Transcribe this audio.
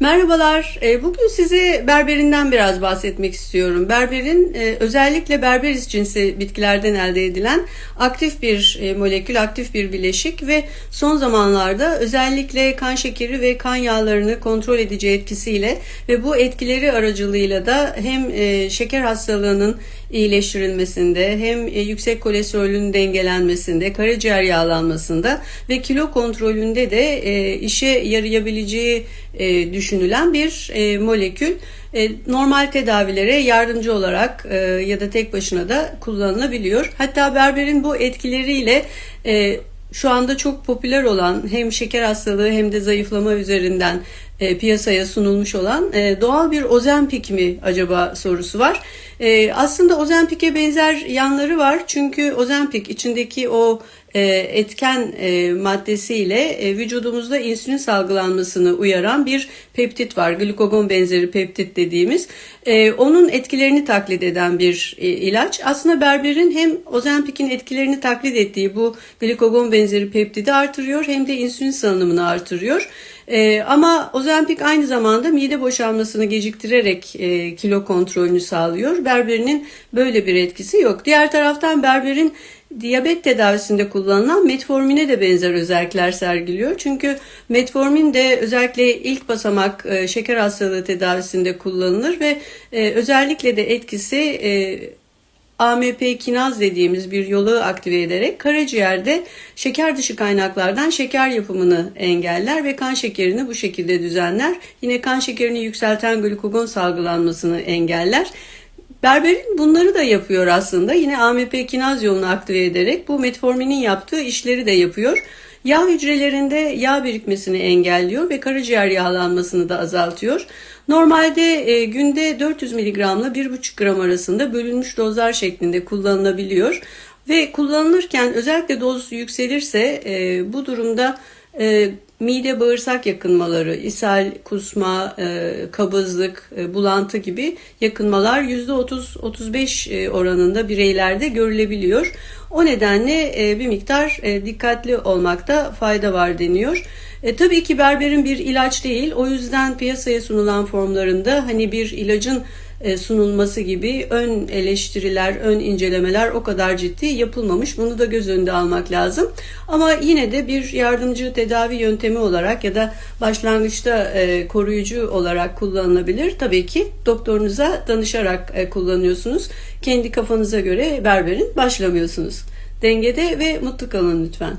Merhabalar. E, Bugün size berberinden biraz bahsetmek istiyorum. Berberin e, özellikle berberis cinsi bitkilerden elde edilen aktif bir e, molekül, aktif bir bileşik ve son zamanlarda özellikle kan şekeri ve kan yağlarını kontrol edici etkisiyle ve bu etkileri aracılığıyla da hem şeker hastalığının iyileştirilmesinde hem yüksek kolesterolün dengelenmesinde, karaciğer yağlanmasında ve kilo kontrolünde de işe yarayabileceği düşünülen bir molekül. Normal tedavilere yardımcı olarak ya da tek başına da kullanılabiliyor. Hatta berberin bu etkileriyle şu anda çok popüler olan hem şeker hastalığı hem de zayıflama üzerinden e, piyasaya sunulmuş olan e, doğal bir Ozempic mi acaba sorusu var. E, aslında Ozempic'e benzer yanları var çünkü Ozempic içindeki o e, etken e, maddesiyle e, vücudumuzda insülin salgılanmasını uyaran bir peptit var. Glukagon benzeri peptit dediğimiz. E, onun etkilerini taklit eden bir e, ilaç. Aslında berberin hem Ozempic'in etkilerini taklit ettiği bu glukagon benzeri peptidi artırıyor hem de insülin salınımını artırıyor. E, ama Ozempic aynı zamanda mide boşalmasını geciktirerek e, kilo kontrolünü sağlıyor. Berberinin böyle bir etkisi yok. Diğer taraftan berberin diyabet tedavisinde kullanılan metformine de benzer özellikler sergiliyor. Çünkü metformin de özellikle ilk basamak e, şeker hastalığı tedavisinde kullanılır ve e, özellikle de etkisi e, AMP kinaz dediğimiz bir yolu aktive ederek karaciğerde şeker dışı kaynaklardan şeker yapımını engeller ve kan şekerini bu şekilde düzenler. Yine kan şekerini yükselten glukagon salgılanmasını engeller. Berberin bunları da yapıyor aslında. Yine AMP kinaz yolunu aktive ederek bu metforminin yaptığı işleri de yapıyor. Yağ hücrelerinde yağ birikmesini engelliyor ve karaciğer yağlanmasını da azaltıyor. Normalde e, günde 400 mg ile 1,5 gram arasında bölünmüş dozlar şeklinde kullanılabiliyor. Ve kullanılırken özellikle doz yükselirse e, bu durumda e, mide bağırsak yakınmaları, ishal, kusma, e, kabızlık, e, bulantı gibi yakınmalar %30-35 e, oranında bireylerde görülebiliyor. O nedenle bir miktar dikkatli olmakta fayda var deniyor. E, tabii ki berberin bir ilaç değil. O yüzden piyasaya sunulan formlarında hani bir ilacın sunulması gibi ön eleştiriler, ön incelemeler o kadar ciddi yapılmamış. Bunu da göz önünde almak lazım. Ama yine de bir yardımcı tedavi yöntemi olarak ya da başlangıçta e, koruyucu olarak kullanılabilir. Tabii ki doktorunuza danışarak e, kullanıyorsunuz. Kendi kafanıza göre berberin başlamıyorsunuz. Dengede ve mutlu kalın lütfen.